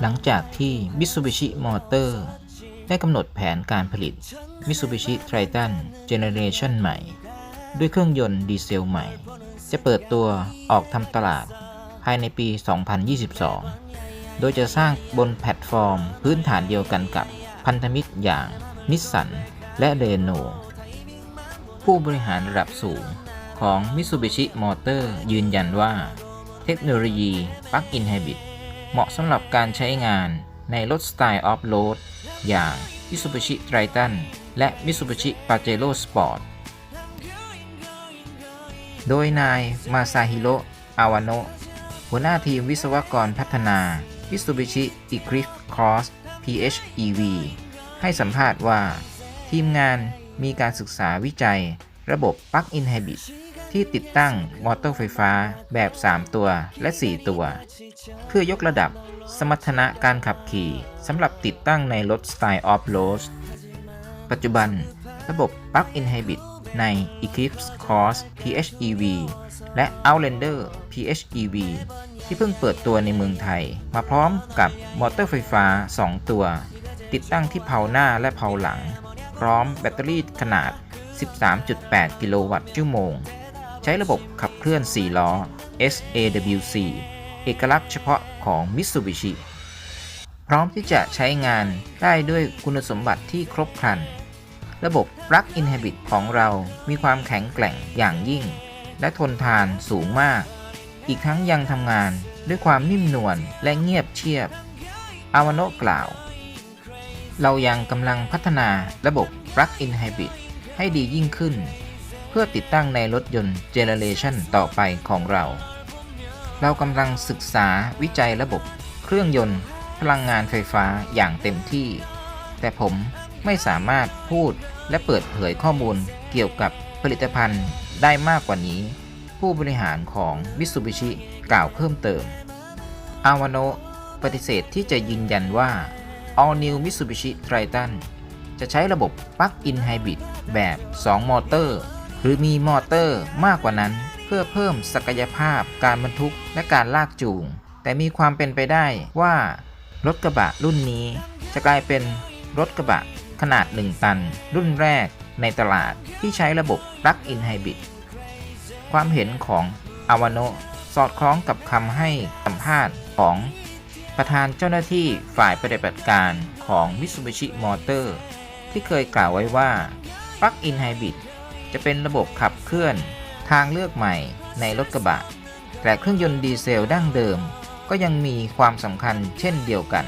หลังจากที่ Mitsubishi Motor ได้กำหนดแผนการผลิต Mitsubishi Triton Generation ใหม่ ด้วยเครื่องยนต์ดีเซลใหม่ จะเปิดตัวออกทำตลาดภายในปี 2022 โดยจะสร้างบนแพลตฟอร์มพื้นฐานเดียวกันกับพันธมิตรอย่างนิสสันและเรโนผู้บริหารระดับสูง ของ Mitsubishi Motor ยืนยันว่า เทคโนโลยี Plug-in Hybrid เหมาะสำหรับการใช้งานในรถสไตล์ออฟโรดอย่าง Mitsubishi Triton และ Mitsubishi Pajero Sport โดยนายมาซาฮิโร่อาวาโนะหัวหน้าทีมวิศวกรพัฒนา Mitsubishi Eclipse Cross PHEV ให้สัมภาษณ์ว่า ทีมงานมีการศึกษาวิจัยระบบ Plug-in Hybrid ที่ติดตั้งมอเตอร์ไฟฟ้าแบบ 3 ตัวและ 4 ตัว เพื่อยกระดับสมรรถนะการขับขี่สำหรับติดตั้งในรถสไตล์ออฟโรดปัจจุบันระบบ Plug-in Hybrid ใน Eclipse Cross PHEV และ Outlander PHEV ที่เพิ่งเปิดตัวในเมืองไทย มาพร้อมกับมอเตอร์ไฟฟ้า 2 ตัว ติดตั้งที่เพาหน้าและเพาหลัง พร้อมแบตเตอรี่ขนาด 13.8 กิโลวัตต์ชั่วโมง ใช้ระบบขับเคลื่อน 4 ล้อ SAWC เอกลักษณ์เฉพาะของ Mitsubishi พร้อมที่จะใช้งานได้ด้วยคุณสมบัติที่ครบครัน ระบบ Plug-in Hybrid ของเรามีความแข็งแกร่งอย่างยิ่ง และทนทานสูงมาก อีกทั้งยังทำงานด้วยความนิ่มนวลและเงียบเชียบ อาวาโนกล่าว เรายังกำลังพัฒนาระบบ Plug-in Hybrid ให้ดียิ่งขึ้น เพื่อติดตั้งในรถยนต์เจเนเรชันต่อไปของเรา เรากำลังศึกษาวิจัยระบบเครื่องยนต์พลังงานไฟฟ้าอย่างเต็มที่ แต่ผมไม่สามารถพูดและเปิดเผยข้อมูลเกี่ยวกับผลิตภัณฑ์ได้มากกว่านี้ ผู้บริหารของ Mitsubishi กล่าวเพิ่มเติม อาวาโนะปฏิเสธที่จะยืนยันว่า All New Mitsubishi Triton จะใช้ระบบ Plug-in Hybrid แบบ 2 มอเตอร์ หรือมีมอเตอร์มากกว่านั้น เพื่อเพิ่มศักยภาพการบรรทุกและการลากจูง แต่มีความเป็นไปได้ว่ารถกระบะรุ่นนี้ จะกลายเป็นรถกระบะขนาด 1 ตัน รุ่นแรกในตลาดที่ใช้ระบบ Plug-in Hybrid ความเห็นของอาวาโนสอดคล้องกับคำให้สัมภาษณ์ของประธานเจ้าหน้าที่ฝ่ายปฏิบัติการของ Mitsubishi Motor ที่เคยกล่าวไว้ว่า Plug-in Hybrid จะเป็นระบบขับเคลื่อน ทางเลือกใหม่ในรถกระบะ แต่เครื่องยนต์ดีเซลดั้งเดิม ก็ยังมีความสำคัญเช่นเดียวกัน